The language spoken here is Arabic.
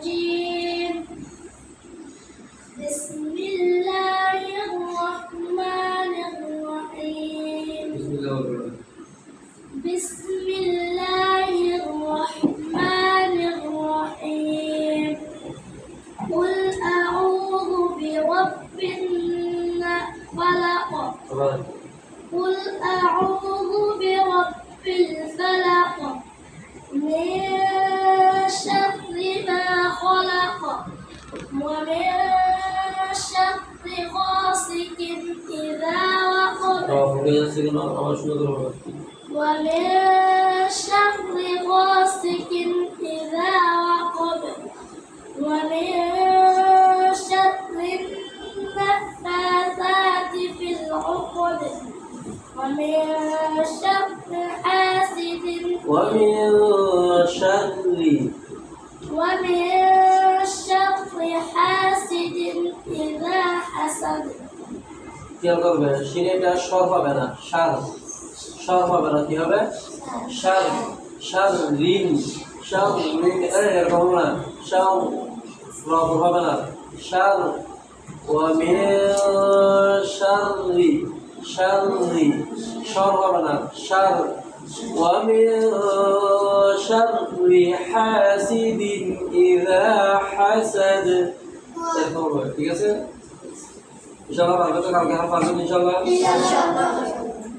الرجيم. بسم الله الرحمن الرحيم. بسم الله الرحمن. الرحيم. قل أعوذ برب قل أعوذ خلق ومن شر غاسق إذا وقب. ومن شر غاسق إذا وقب. ومن شر النفاثات في العقد. ومن شر حاسد. ومن شر ومن খেয়াল করবে সিনেটা স্বর হবে না সার স্বর হবে না কি হবে সার সার রিং সার রিং এরকম না সার রব হবে না সার ومن شر شر شر হবে না شر ومن شر حاسد إذا حسد এরকম হবে ঠিক আছে ইনশাআল্লাহ পারবে তো কালকে আর পারবেন ইনশাআল্লাহ إن شاء الله